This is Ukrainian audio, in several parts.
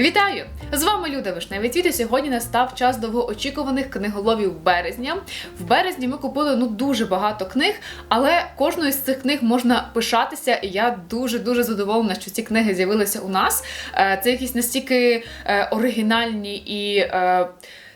Вітаю! З вами Люда Вишневець. І сьогодні настав час довгоочікуваних книголовів березня. В березні ми купили ну дуже багато книг, але кожною з цих книг можна пишатися. І я дуже дуже задоволена, що ці книги з'явилися у нас. Е, Це якісь настільки е, оригінальні і.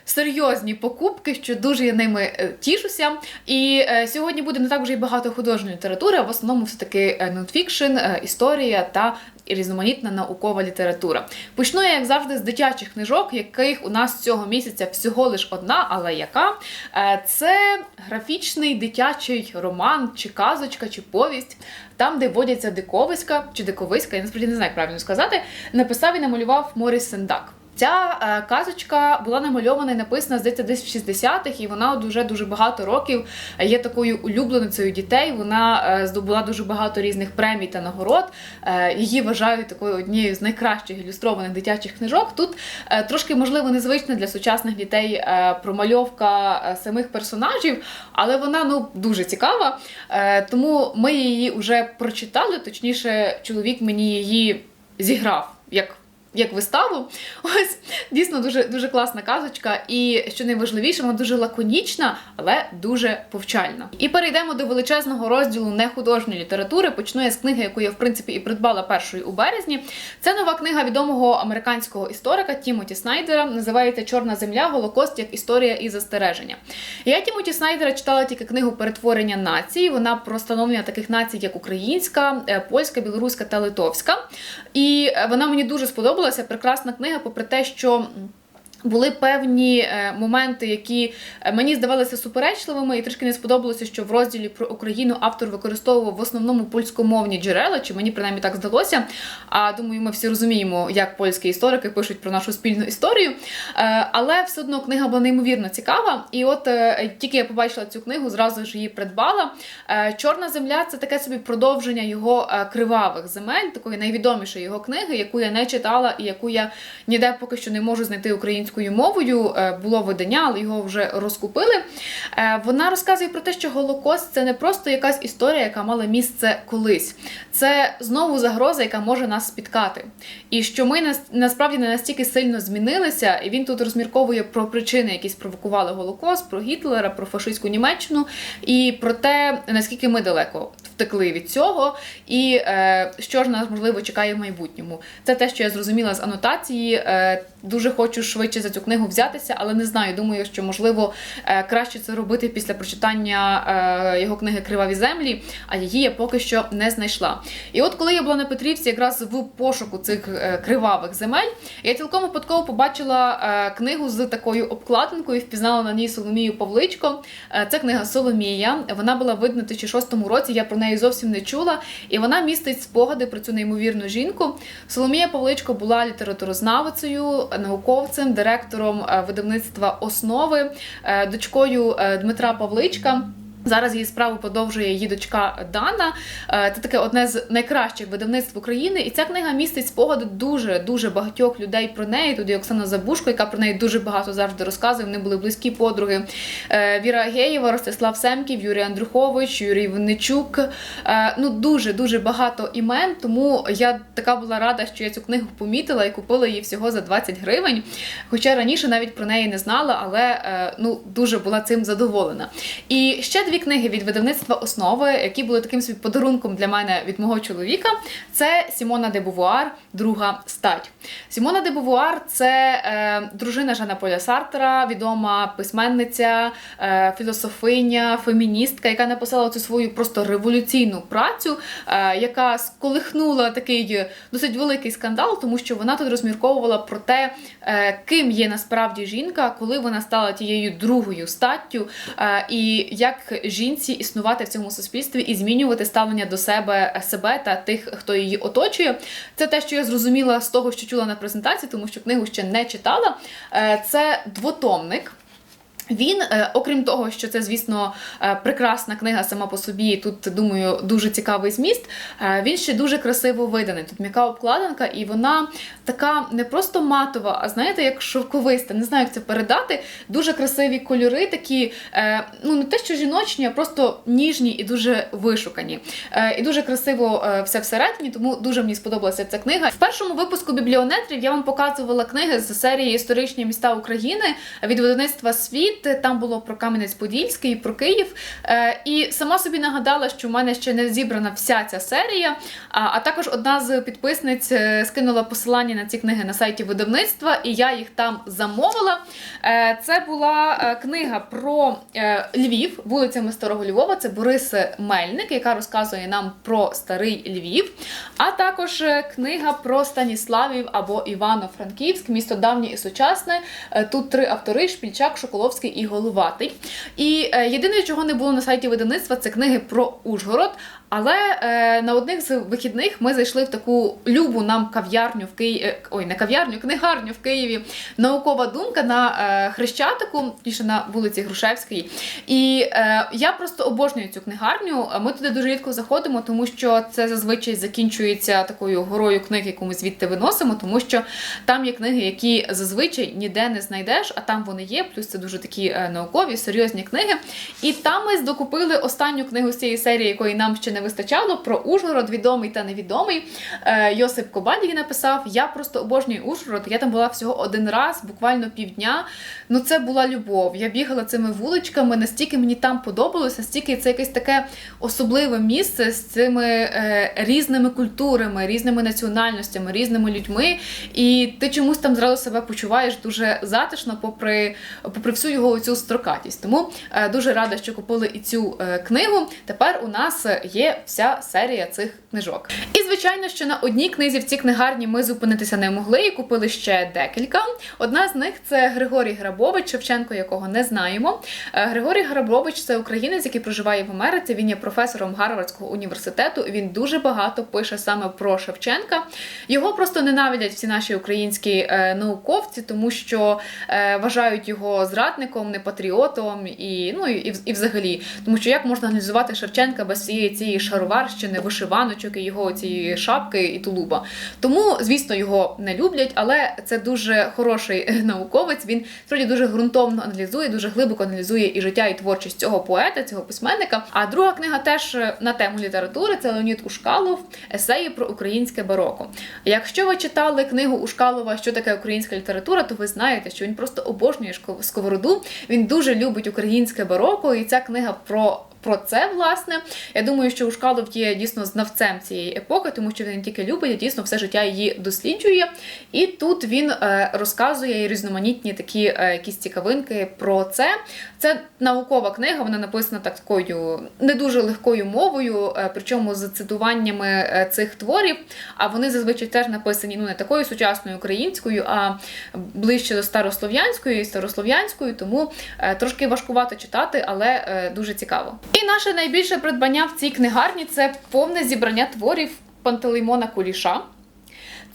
Е, Серйозні покупки, що дуже я ними е, тішуся. І е, сьогодні буде не так вже й багато художньої літератури, а в основному все таки нонфікшн, е, історія та різноманітна наукова література. Почну я, як завжди, з дитячих книжок, яких у нас цього місяця всього лиш одна, але яка Е, це графічний дитячий роман, чи казочка, чи повість, там, де водяться диковиська чи диковиська, я насправді не знаю, як правильно сказати. Написав і намалював Моріс Сендак. Ця е, казочка була намальована і написана здається десь в 60-х, і вона уже дуже багато років є такою улюбленицею дітей. Вона е, здобула дуже багато різних премій та нагород. Е, її вважають такою однією з найкращих ілюстрованих дитячих книжок. Тут трошки можливо незвична для сучасних дітей промальовка самих персонажів, але вона ну дуже цікава. Тому ми її вже прочитали. Точніше, чоловік мені її зіграв як. Як виставу, ось дійсно дуже дуже класна казочка, і що найважливіше, вона дуже лаконічна, але дуже повчальна. І перейдемо до величезного розділу нехудожньої літератури. Почну я з книги, яку я в принципі і придбала першою у березні. Це нова книга відомого американського історика Тімоті Снайдера. Називається Чорна земля, Голокост як історія і застереження. Я Тімоті Снайдера читала тільки книгу Перетворення націй. Вона про становлення таких націй, як українська, е, польська, білоруська та литовська. І е, вона мені дуже сподобалася. Прекрасна книга, попри те, що. Були певні е, моменти, які е, мені здавалися суперечливими, і трішки не сподобалося, що в розділі про Україну автор використовував в основному польськомовні джерела, чи мені принаймні так здалося. А думаю, ми всі розуміємо, як польські історики пишуть про нашу спільну історію. Е, Але все одно книга була неймовірно цікава. І от тільки я побачила цю книгу, зразу ж її придбала. Чорна земля це таке собі продовження його кривавих земель, такої найвідомішої його книги, яку я не читала і яку я ніде поки що не можу знайти українською мовою. Е, Було видання, але його вже розкупили. Е, Вона розказує про те, що Голокост це не просто якась історія, яка мала місце колись. Це знову загроза, яка може нас спіткати. І що ми насправді не настільки сильно змінилися, і він тут розмірковує про причини, які спровокували Голокост, про Гітлера, про фашистську Німеччину і про те, наскільки ми далеко втекли від цього, і е, що ж нас можливо чекає в майбутньому. Це те, що я зрозуміла з анотації. Дуже хочу швидше за цю книгу взятися, але не знаю. Думаю, що можливо е, краще це робити після прочитання е, його книги Криваві землі, а її я поки що не знайшла. І от коли я була на Петрівці, якраз в пошуку цих е, кривавих земель, я цілком випадково побачила книгу з такою обкладинкою, впізнала на ній Соломію Павличко. Це книга Соломія. Вона була видана в 2006 році. Я про неї зовсім не чула. І вона містить спогади про цю неймовірну жінку. Соломія Павличко була літературознавицею, науковцем, директором е, видавництва основи, е, дочкою е, Дмитра Павличка. Зараз її справу подовжує її дочка Дана. Е, Це таке одне з найкращих видавництв України. І ця книга містить спогади дуже дуже багатьох людей про неї. Тут є Оксана Забушко, яка про неї дуже багато завжди розказує. Вони були близькі подруги. Е, Віра Агеєва, Ростислав Семків, Юрій Андрухович, Юрій Винничук. Е, Ну дуже дуже багато імен. Тому я така була рада, що я цю книгу помітила і купила її всього за 20 гривень. Хоча раніше навіть про неї не знала, але ну дуже була цим задоволена. І ще дві книги від видавництва основи, які були таким собі подарунком для мене від мого чоловіка. Це Сімона де Бувуар, друга стать. Сімона де Бувуар це е, дружина Жана Поля Сартера, відома письменниця, е, філософиня, феміністка, яка написала цю свою просто революційну працю, е, яка сколихнула такий досить великий скандал, тому що вона тут розмірковувала про те, е, ким є насправді жінка, коли вона стала тією другою статтю, е, і як жінці існувати в цьому суспільстві і змінювати ставлення до себе себе та тих, хто її оточує. Це те, що я зрозуміла з того, що чула на презентації, тому що книгу ще не читала. Е, Це двотомник. Він, е, окрім того, що це, звісно, е, прекрасна книга сама по собі, тут, думаю, дуже цікавий зміст. е, Він ще дуже красиво виданий. Тут м'яка обкладинка, і вона така не просто матова, а знаєте, як шовковиста. Не знаю, як це передати. Дуже красиві кольори, такі, ну не те, що жіночні, а просто ніжні і дуже вишукані. І дуже красиво все всередині, тому дуже мені сподобалася ця книга. В першому випуску бібліонетрів я вам показувала книги з серії Історичні міста України від видавництва Світ. Там було про Кам'янець-Подільський, про Київ. Е, І сама собі нагадала, що в мене ще не зібрана вся ця серія. А, також одна з підписниць е, скинула посилання на ці книги на сайті видавництва, і я їх там замовила. Е, Це була книга про Львів, вулицями Старого Львова. Це Борис Мельник, яка розказує нам про старий Львів. А також книга про Станіславів або Івано-Франківськ, місто давнє і сучасне. Тут три автори: Шпільчак, Шоколовський і Головатий. І е, єдине, чого не було на сайті видавництва, це книги про Ужгород. Але е, на одних з вихідних ми зайшли в таку любу нам кав'ярню в Києві. Ой, не кав'ярню, книгарню в Києві. Наукова думка на е, Хрещатику, точніше на вулиці Грушевській. І е, я просто обожнюю цю книгарню. Ми туди дуже рідко заходимо, тому що це зазвичай закінчується такою горою книг, яку ми звідти виносимо, тому що там є книги, які зазвичай ніде не знайдеш, а там вони є. Плюс це дуже такі е, наукові, серйозні книги. І там ми здокупили останню книгу з цієї серії, якої нам ще не вистачало про Ужгород, відомий та невідомий. Е, Йосип Кобаль написав. Я просто обожнюю Ужгород. Я там була всього один раз, буквально півдня. Ну це була любов. Я бігала цими вуличками, настільки мені там подобалося, настільки це якесь таке особливе місце з цими е, різними культурами, різними національностями, різними людьми. І ти чомусь там зразу себе почуваєш дуже затишно, попри, попри всю його цю строкатість. Тому е, дуже рада, що купили і цю книгу. Тепер у нас є вся серія цих книжок. І звичайно, що на одній книзі в цій книгарні ми зупинитися не могли і купили ще декілька. Одна з них це Григорій Грабович, Шевченко, якого не знаємо. Е, Григорій Грабович це українець, який проживає в Америці. Він є професором Гарвардського університету. Він дуже багато пише саме про Шевченка. Його просто ненавидять всі наші українські е, науковці, тому що е, вважають його зрадником, непатріотом і ну і, і, взагалі, тому що як можна аналізувати Шевченка без всієї цієї шароварщини, вишиваночок і його цієї шапки і тулуба. Тому, звісно, його не люблять, але це дуже хороший науковець. Він справді дуже ґрунтовно аналізує, дуже глибоко аналізує і життя, і творчість цього поета, цього письменника. А друга книга теж е, на тему літератури це Леонід Ушкалов, есеї про українське бароко. Якщо ви читали книгу Ушкалова, що таке українська література, то ви знаєте, що він просто обожнює сковороду. Він дуже любить українське бароко, і ця книга про. Про це, власне, я думаю, що Ушкалов є дійсно знавцем цієї епохи, тому що він тільки любить, а дійсно все життя її досліджує. І тут він е, розказує різноманітні такі е, якісь цікавинки про це. Це наукова книга, вона написана такою не дуже легкою мовою, е, причому з цитуваннями е, цих творів. А вони зазвичай теж написані ну не такою сучасною українською, а ближче до старослов'янської і старослов'янською, тому е, трошки важкувато читати, але дуже цікаво. І наше найбільше придбання в цій книгарні це повне зібрання творів Пантелеймона Куліша.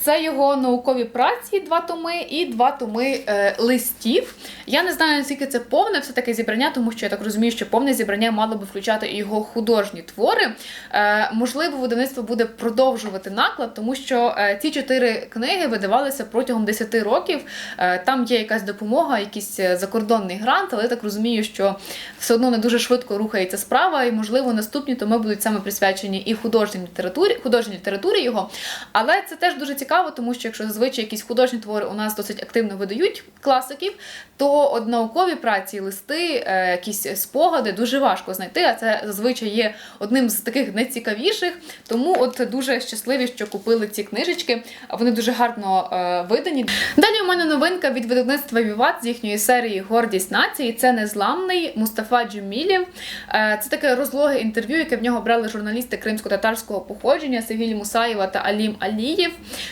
Це його наукові праці, два томи, і два томи е, листів. Я не знаю, наскільки це повне все таке зібрання, тому що я так розумію, що повне зібрання мало би включати його художні твори. Е, можливо, видавництво буде продовжувати наклад, тому що е, ці чотири книги видавалися протягом 10 років. Е, там є якась допомога, якийсь е, закордонний грант, але я так розумію, що все одно не дуже швидко рухається справа, і можливо наступні томи будуть саме присвячені і художній літературі, художній літературі його. Але це теж дуже цікаво, тому що якщо зазвичай якісь художні твори у нас досить активно видають класиків, то от наукові праці, листи, е, якісь спогади дуже важко знайти. А це зазвичай є одним з таких найцікавіших. Тому от дуже щасливі, що купили ці книжечки. Вони дуже гарно е, видані. Далі у мене новинка від видавництва Віват з їхньої серії Гордість нації. Це незламний Мустафа Джумілєв. Е, Це таке розлоге інтерв'ю, яке в нього брали журналісти кримсько-татарського походження Севіль Мусаєва та Алім Алієв.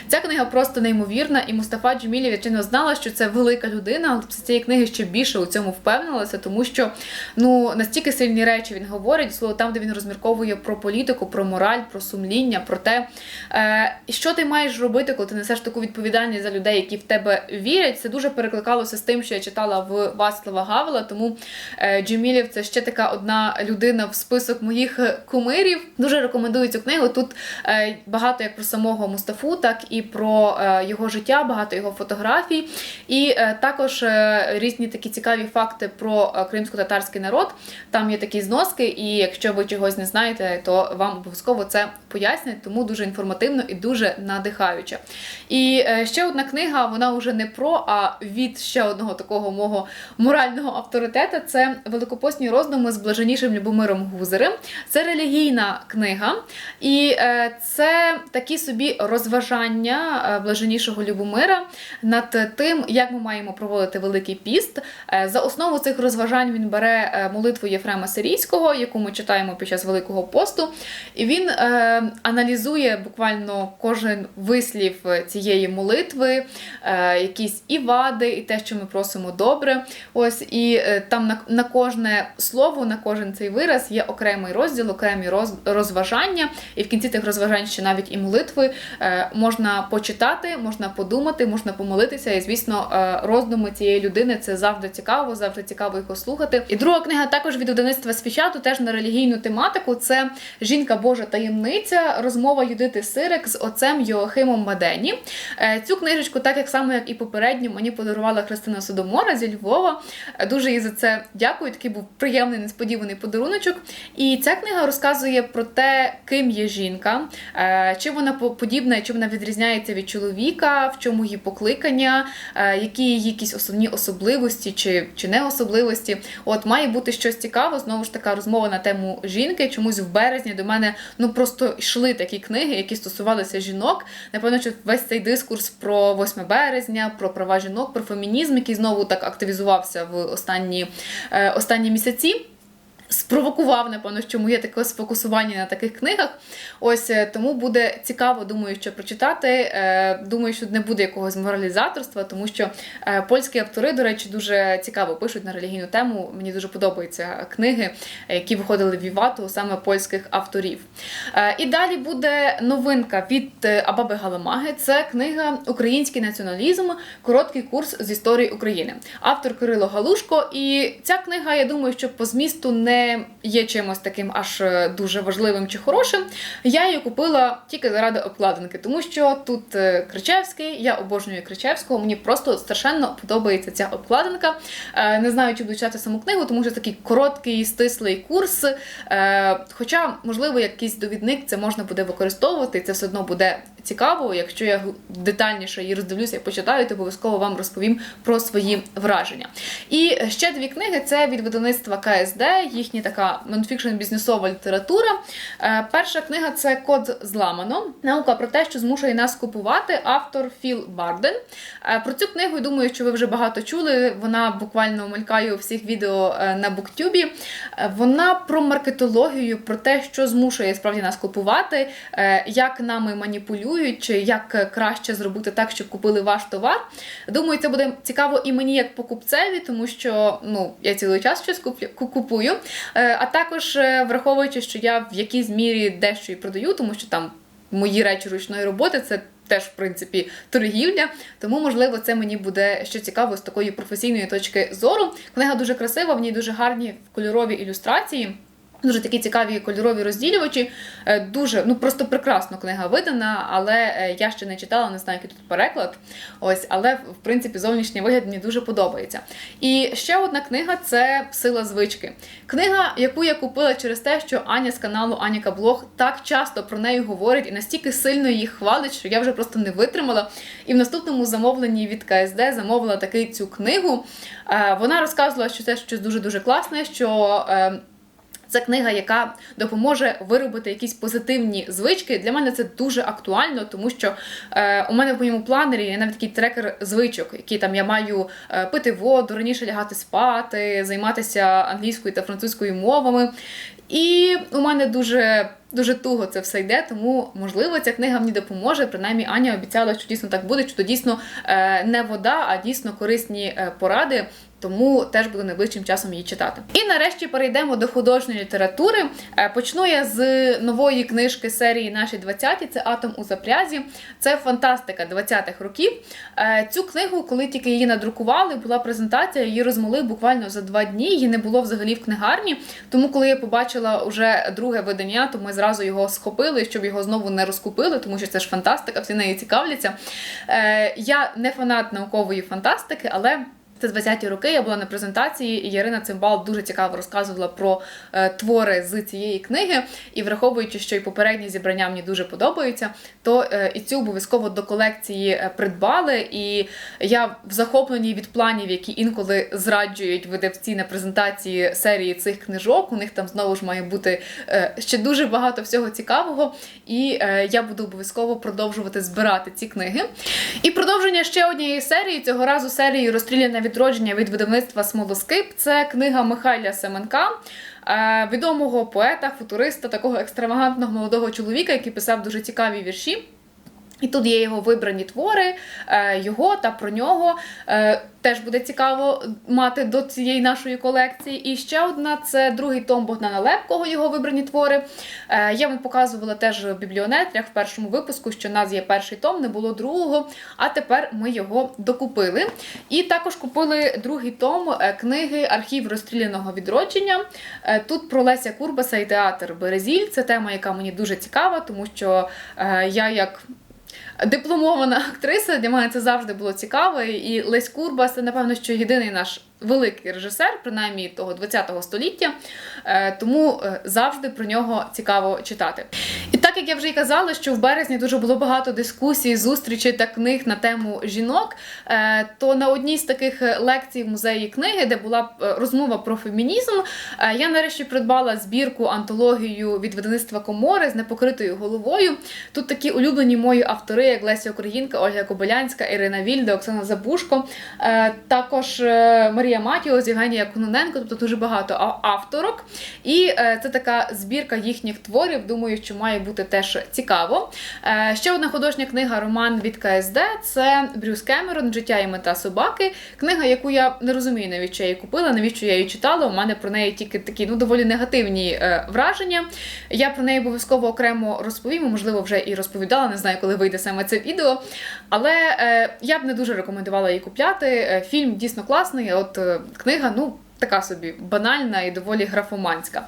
Ця книга просто неймовірна, і Мустафа Джемілів, я чинно знала, що це велика людина, але після цієї книги ще більше у цьому впевнилася, тому що ну настільки сильні речі він говорить, слово там, де він розмірковує про політику, про мораль, про сумління, про те, е, що ти маєш робити, коли ти несеш таку відповідальність за людей, які в тебе вірять. Це дуже перекликалося з тим, що я читала в Вацлава Гавела. Тому е, Джемілів це ще така одна людина в список моїх кумирів. Дуже рекомендую цю книгу. Тут е, багато як про самого Мустафу, так і про е, його життя, багато його фотографій, і е, також е, різні такі цікаві факти про кримсько-татарський народ. Там є такі зноски, і якщо ви чогось не знаєте, то вам обов'язково це пояснять, тому дуже інформативно і дуже надихаюче. І ще одна книга, вона вже не про, а від ще одного такого мого морального авторитета. Це великопостні роздуми з блаженнішим Любомиром Гузерем. Це релігійна книга, і це такі собі розважання е, блаженнішого Любомира над тим, як ми маємо проводити Великий піст. Е, За основу цих розважань він бере е, молитву Єфрема Сирійського, яку ми читаємо під час Великого посту, і він аналізує буквально кожен вислів цієї молитви, якісь і вади, і те, що ми просимо добре. Ось і там на, кожне слово, на кожен цей вираз є окремий розділ, окремі роз, розважання. І в кінці тих розважань ще навіть і молитви е, можна почитати, можна подумати, можна помолитися. І звісно, е, роздуми цієї людини це завжди цікаво, завжди цікаво їх слухати. І друга книга також від видавництва Свічату, теж на релігійну тематику. Це жінка Божа таємниця, розмова Юдити Сирик з отцем Йоахимом Мадені. Е, Цю книжечку, так як само, як і попередню, мені подарувала Христина Содомора зі Львова. Е, Дуже їй за це дякую. Такий був приємний несподіваний подаруночок. І ця книга розказує про те, ким є жінка, чи вона по- подібна, чи вона відрізняється від чоловіка, в чому її покликання, е, які її якісь основні особливості чи, чи не особливості. От має бути щось цікаве. Знову ж така розмова на тему жінки. Чомусь в березні до мене ну просто йшли такі книги, які стосувалися жінок. Напевно, що весь цей дискурс про 8 березня, про права жінок, про фемінізм, який знову так активізувався в останні, е, останні місяці. Спровокував, напевно, чому є таке сфокусування на таких книгах. Ось е, тому буде цікаво, думаю, що прочитати. Е, Думаю, що не буде якогось моралізаторства, тому що е, польські автори, до речі, дуже цікаво пишуть на релігійну тему. Мені дуже подобаються книги, які виходили в Вівату, саме польських авторів. І далі буде новинка від Абаби Галамаги. Це книга Український націоналізм, короткий курс з історії України. Автор Кирило Галушко. І ця книга, я думаю, що по змісту не є чимось таким аж е, дуже важливим чи хорошим. Я її купила тільки заради обкладинки, тому що тут е, Кричевський, я обожнюю Кричевського. Мені просто страшенно подобається ця обкладинка. Е, Не знаю, чи буду читати саму книгу, тому що такий короткий, стислий курс. Хоча, можливо, якийсь довідник це можна буде використовувати, це все одно буде цікаво. Якщо я детальніше її роздивлюся і почитаю, то обов'язково вам розповім про свої враження. І ще дві книги це від видавництва КСД, їхня така нонфікшн бізнесова література. Е, Перша книга це Код зламано. Наука про те, що змушує нас купувати. Автор Філ Барден. Е, Про цю книгу думаю, що ви вже багато чули. Вона буквально мелькає у всіх відео е, на буктюбі. Вона про маркетологію, про те, що змушує справді нас купувати, як нами маніпулюють, чи як краще зробити так, щоб купили ваш товар. Думаю, це буде цікаво і мені як покупцеві, тому що ну я цілий час щось купую. Е, А також е, враховуючи, що я в якійсь мірі дещо і продаю, тому що там мої речі ручної роботи це. Теж, в принципі, торгівля, тому можливо це мені буде ще цікаво з такої професійної точки зору. Книга дуже красива, в ній дуже гарні кольорові ілюстрації. Дуже такі цікаві кольорові розділювачі. Е, Дуже, ну просто прекрасно книга видана, але е, я ще не читала, не знаю, який тут переклад. Ось, але в принципі зовнішній вигляд мені дуже подобається. І ще одна книга це Сила звички. Книга, яку я купила через те, що Аня з каналу Аніка Блог так часто про неї говорить і настільки сильно її хвалить, що я вже просто не витримала. І в наступному замовленні від КСД замовила таки цю книгу. Е, Вона розказувала, що це щось дуже дуже класне. що... Це книга, яка допоможе виробити якісь позитивні звички. Для мене це дуже актуально, тому що е, у мене в моєму планері є навіть такий трекер звичок, який там я маю е, пити воду, раніше лягати спати, займатися англійською та французькою мовами. І у мене дуже дуже туго це все йде, тому можливо ця книга мені допоможе. Принаймні, Аня обіцяла, що дійсно так буде, що то дійсно е, не вода, а дійсно корисні е, поради. Тому теж буду найближчим часом її читати. І нарешті перейдемо до художньої літератури. Е, Почну я з нової книжки серії Наші 20-ті, це Атом у запрязі. Це фантастика 20-х років. Е, Цю книгу, коли тільки її надрукували, була презентація, її розмали буквально за два дні. Її не було взагалі в книгарні. Тому, коли я побачила вже друге видання, то ми зразу його схопили, щоб його знову не розкупили, тому що це ж фантастика, всі нею цікавляться. Е, Я не фанат наукової фантастики, але. Це 20-ті роки. Я була на презентації, і Ярина Цимбал дуже цікаво розказувала про е, твори з цієї книги. І враховуючи, що і попередні зібрання мені дуже подобаються, то е, і цю обов'язково до колекції е, придбали. І я в захопленні від планів, які інколи зраджують видавці на презентації серії цих книжок. У них там знову ж має бути е, ще дуже багато всього цікавого. І е, я буду обов'язково продовжувати збирати ці книги. І продовження ще однієї серії цього разу серії розстріляне відродження від видавництва Смолоскип. Це книга Михайля Семенка. е, Відомого поета, футуриста, такого екстравагантного молодого чоловіка, який писав дуже цікаві вірші. І тут є його вибрані твори, е, його та про нього. Е, Теж буде цікаво мати до цієї нашої колекції. І ще одна це другий том Богдана Лепкого, його вибрані твори. Е, Я вам показувала теж в бібліонетрях в першому випуску, що в нас є перший том, не було другого, а тепер ми його докупили. І також купили другий том книги Архів розстріляного відродження. Тут про Леся Курбаса і театр Березіль. Це тема, яка мені дуже цікава, тому що я як. Дипломована актриса для мене це завжди було цікаво. І Лесь Курбас це, напевно, що єдиний наш великий режисер, принаймні того 20-го століття. Е, Тому е, завжди про нього цікаво читати. І так як я вже й казала, що в березні дуже було багато дискусій, зустрічей та книг на тему жінок, е, то на одній з таких лекцій в музеї книги, де була розмова про фемінізм, я нарешті придбала збірку антологію від видавництва Комори з непокритою головою. Тут такі улюблені мої автори, як Леся Українка, Ольга Кобилянська, Ірина Вільда, Оксана Забушко, також е, Марія Матіос, Євгенія Кононенко, тобто дуже багато авторок. І е, це така збірка їхніх творів. Думаю, що має бути теж цікаво. Е, Ще одна художня книга роман від КСД це Брюс Кемерон Життя і мета собаки. Книга, яку я не розумію, навіщо я її купила, навіщо я її читала. У мене про неї тільки такі ну доволі негативні е, враження. Я про неї обов'язково окремо розповім, можливо, вже і розповідала. Не знаю, коли вийде саме це відео. Але я б не дуже рекомендувала її купляти. Фільм дійсно класний. а Е, книга, ну. Така собі банальна і доволі графоманська.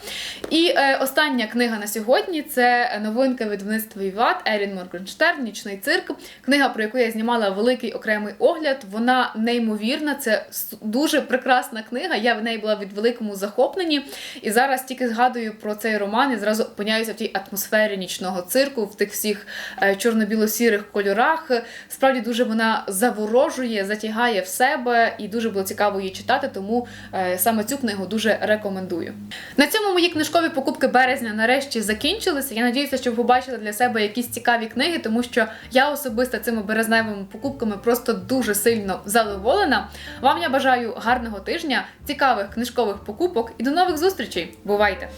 І е, остання книга на сьогодні це новинка від видавництва Віват Ерін Моргенштерн Нічний цирк. Книга, про яку я знімала великий окремий огляд. Вона неймовірна, це дуже прекрасна книга. Я в неї була від великому захопленні. І зараз тільки згадую про цей роман і зразу опиняюся в тій атмосфері нічного цирку, в тих всіх е, чорно-біло-сірих кольорах. Справді дуже вона заворожує, затягає в себе, і дуже було цікаво її читати, тому е, саме цю книгу дуже рекомендую. На цьому мої книжкові покупки березня нарешті закінчилися. Я надіюся, що ви побачили для себе якісь цікаві книги, тому що я особисто цими березневими покупками просто дуже сильно задоволена. Вам я бажаю гарного тижня, цікавих книжкових покупок і до нових зустрічей. Бувайте!